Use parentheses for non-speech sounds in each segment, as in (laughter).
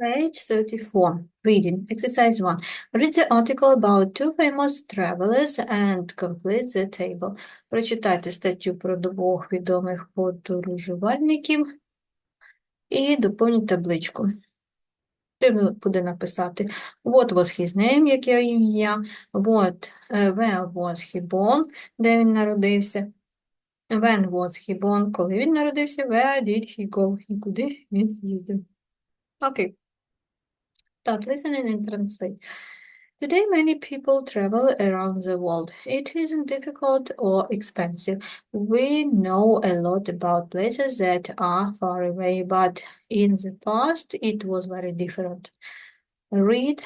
Page 34. Reading. Exercise 1. Read the article about two famous travelers and complete the table. Прочитайте статтю про двох відомих подорожувальників і доповніть табличку. Треба буде написати What was his name, яке ім'я, What, where was he born, де він народився, When was he born, коли він народився, Where did he go, і куди він їздив. Окей. Start listening and translate. Today, many people travel around the world. It isn't difficult or expensive. We know a lot about places that are far away, but in the past, it was very different. Read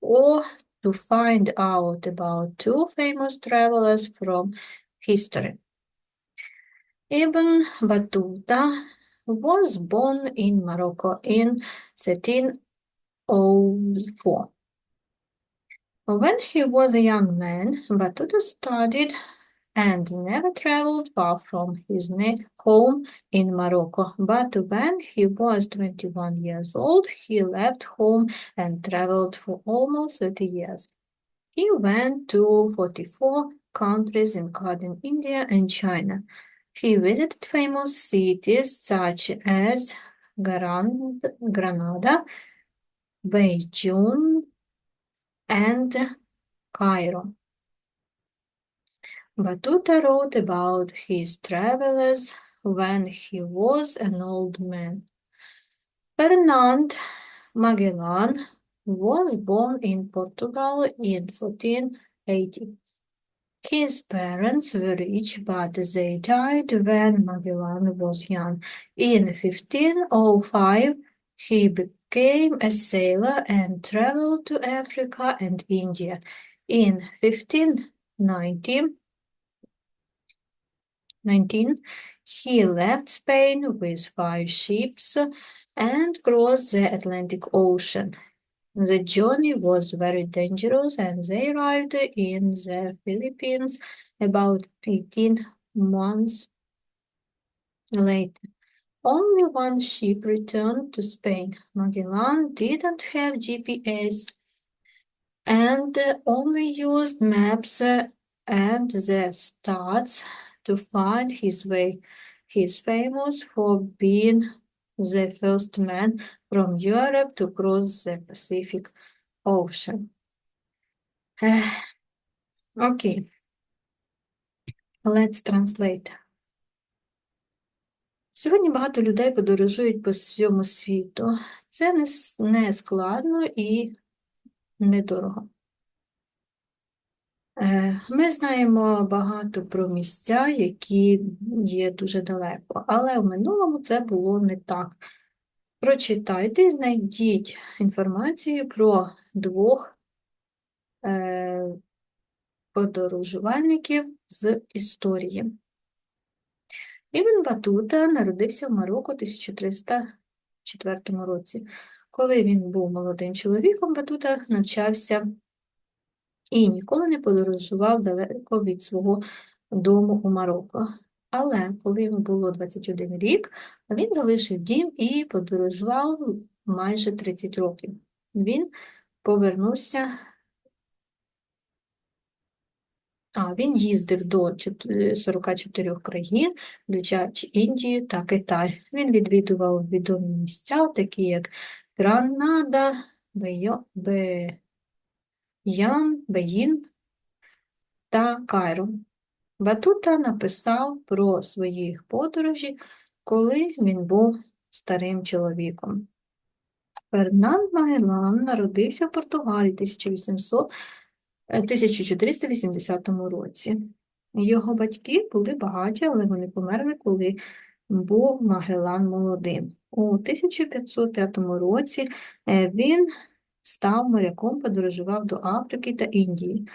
or to find out about two famous travelers from history. Ibn Battuta was born in Morocco in 13 04. When he was a young man, Battuta studied and never traveled far from his home in Morocco. But when he was 21 years old, he left home and traveled for almost 30 years. He went to 44 countries, including India and China. He visited famous cities such as Gran- Granada, Beijing and Cairo. Battuta wrote about his travels when he was an old man. Fernand Magellan was born in Portugal in 1480. His parents were rich, but they died when Magellan was young. In 1505, he a sailor and traveled to Africa and India. In 1519, 19, he left Spain with five ships and crossed the Atlantic Ocean. The journey was very dangerous and they arrived in the Philippines about 18 months later. Only one ship returned to Spain. Magellan didn't have GPS and only used maps and the stars to find his way. He's famous for being the first man from Europe to cross the Pacific Ocean. (sighs) okay, let's translate. Сьогодні багато людей подорожують по всьому світу. Це не, складно і недорого. Е, Ми знаємо багато про місця, які є дуже далеко, але в минулому це було не так. Прочитайте і знайдіть інформацію про двох е, подорожувальників з історії. Ібн Батута народився в Марокко у 1304 році. Коли він був молодим чоловіком, Батута навчався і ніколи не подорожував далеко від свого дому у Марокко. Але коли йому було 21 рік, він залишив дім і подорожував майже 30 років. Він повернувся. А, він їздив до 44 країн, включаючи Індію та Китай. Він відвідував відомі місця, такі як Гранада, Бейо- Ян, Беїн та Кайро. Батута написав про свої подорожі, коли він був старим чоловіком. Фернанд Магеллан народився в Португалії 1800, е, 1480 році. Його батьки були багаті, але вони померли, коли був Магеллан молодим. У 1505 році е, він став моряком, подорожував до Африки та Індії.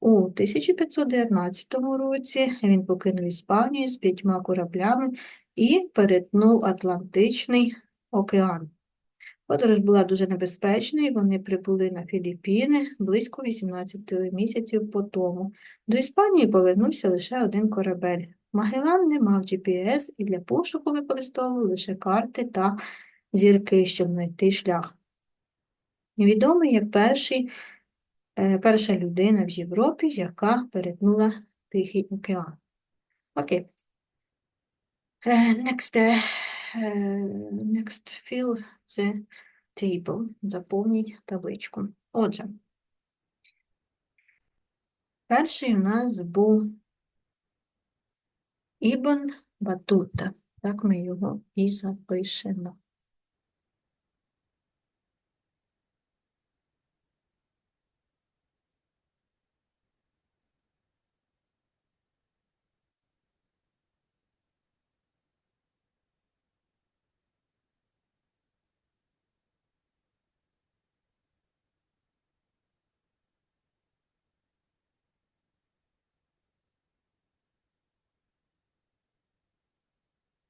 У 1519 році він покинув Іспанію з п'ятьма кораблями і перетнув Атлантичний океан. Подорож була дуже небезпечною, вони прибули на Філіппіни близько 18 місяців по тому. До Іспанії повернувся лише один корабель. Магеллан не мав GPS і для пошуку використовував лише карти та зірки, щоб знайти шлях. Відомий як перший, е, перша людина в Європі, яка перетнула Тихий океан. Окей. Е, Next, е, next fill the table. Заповніть табличку. Отже, перший у нас був Ібн Батута. Так ми його і запишемо.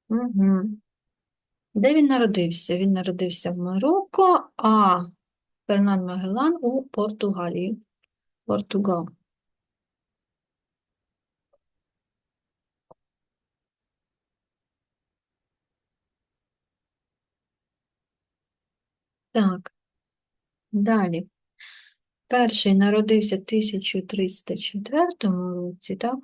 Угу. Де він народився? Він народився в Марокко, а Фернан Магеллан у Португалії. Португал. Так, далі. Перший народився в 1304 році, так?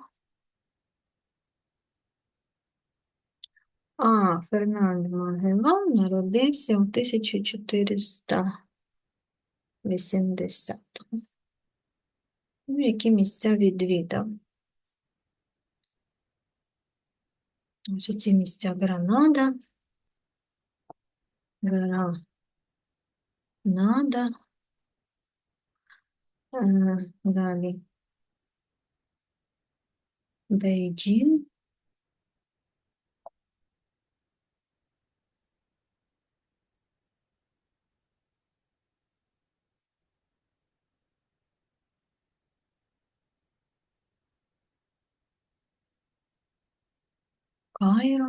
А Фернанд Магеллан народився у 1480. Ну, які місця відвідав? Ось ці місця Гранада. Гранада. Е, Далі. Бейджін. Кайро.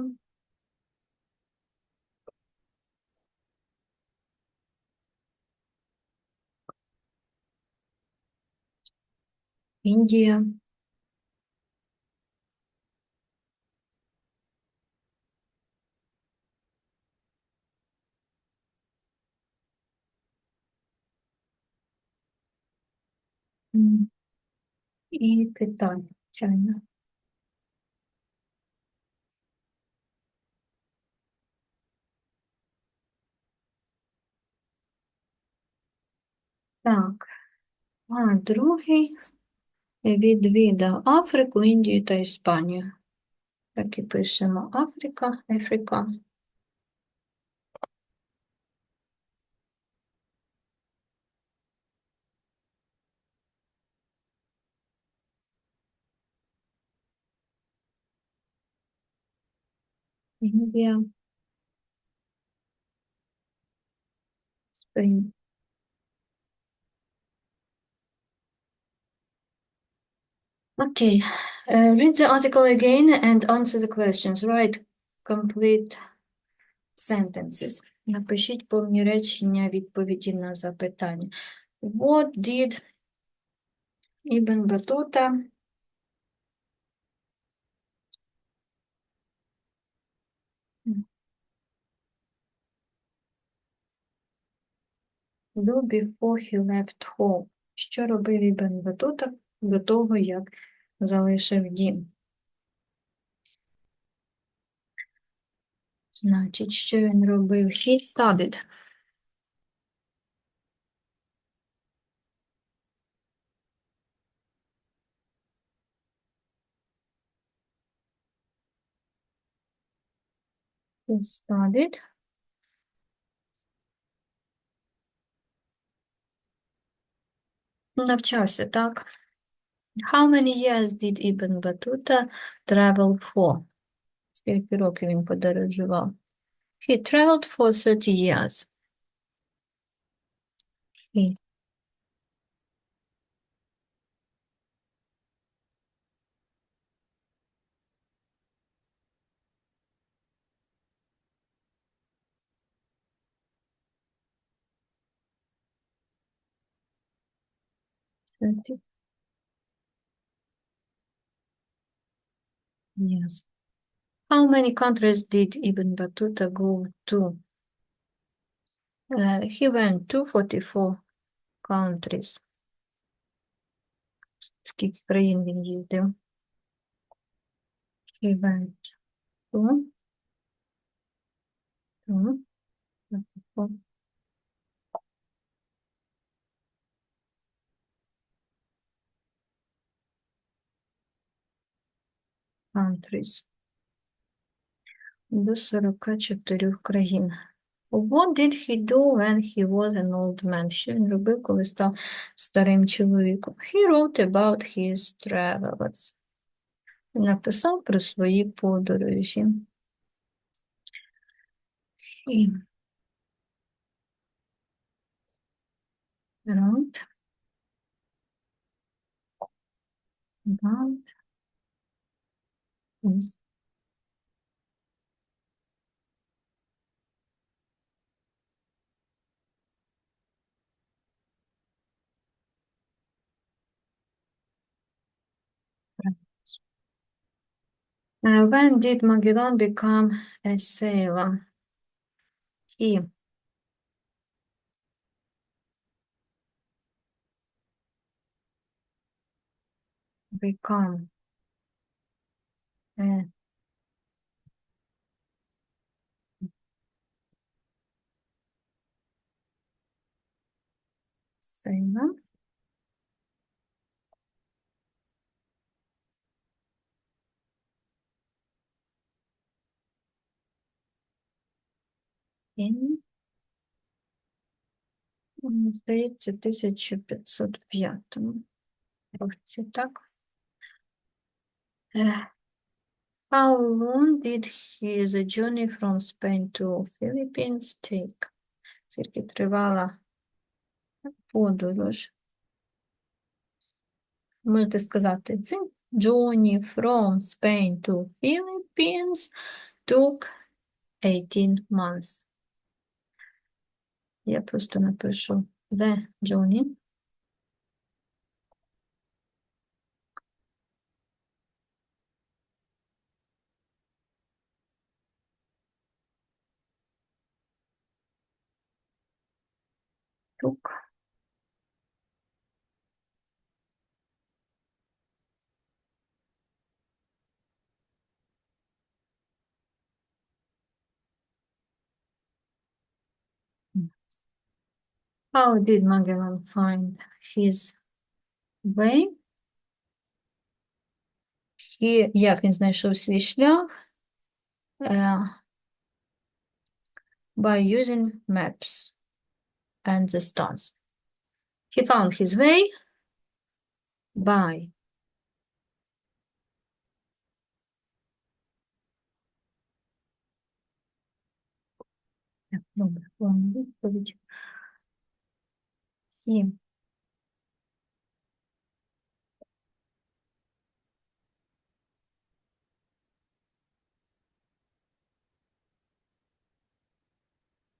Індія. І Китай, звичайно. Так, а другий відвідав Африку, Індію та Іспанію. Так і пишемо Африка, Африка. Індія. Сприн. Okay, uh, read the article again and answer the questions. Write complete sentences. Напишіть повні речення відповіді на запитання. What did Ibn Battuta do before he left home? Що робив Ібн Батута до того, як залишив дім? Значить, що він робив? He studied. He studied. Навчався, так? How many years did Ibn Battuta travel for? Скільки років він подорожував? He traveled for 30 years. He thirty years. How many countries did Ibn Battuta go to? Uh, he went to 44 countries. Скільки країн він їздив? He went to, to 44 countries. До 44 країн. What did he do when he was an old man? Що він робив, коли став старим чоловіком? He wrote about his travels. Він написав про свої подорожі. He wrote about his Uh, when did Magellan become a sailor? He become a sailor in, здається, 1505 році, так? Е, How long did the journey from Spain to Philippines take? Скільки тривала подорож? Можете сказати, the journey from Spain to Philippines took 18 months. Я просто напишу the journey took How did Magellan find his way? І як він знайшов свій шлях? Е, by using maps and the stars. He found his way by Так, Добре, повна відповідь. He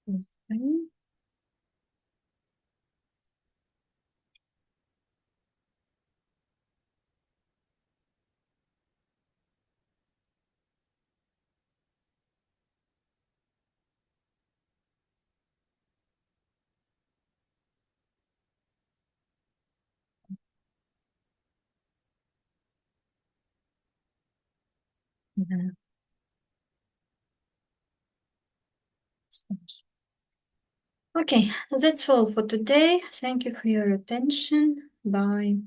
his way. Okay, that's all for today. Thank you for your attention. Bye.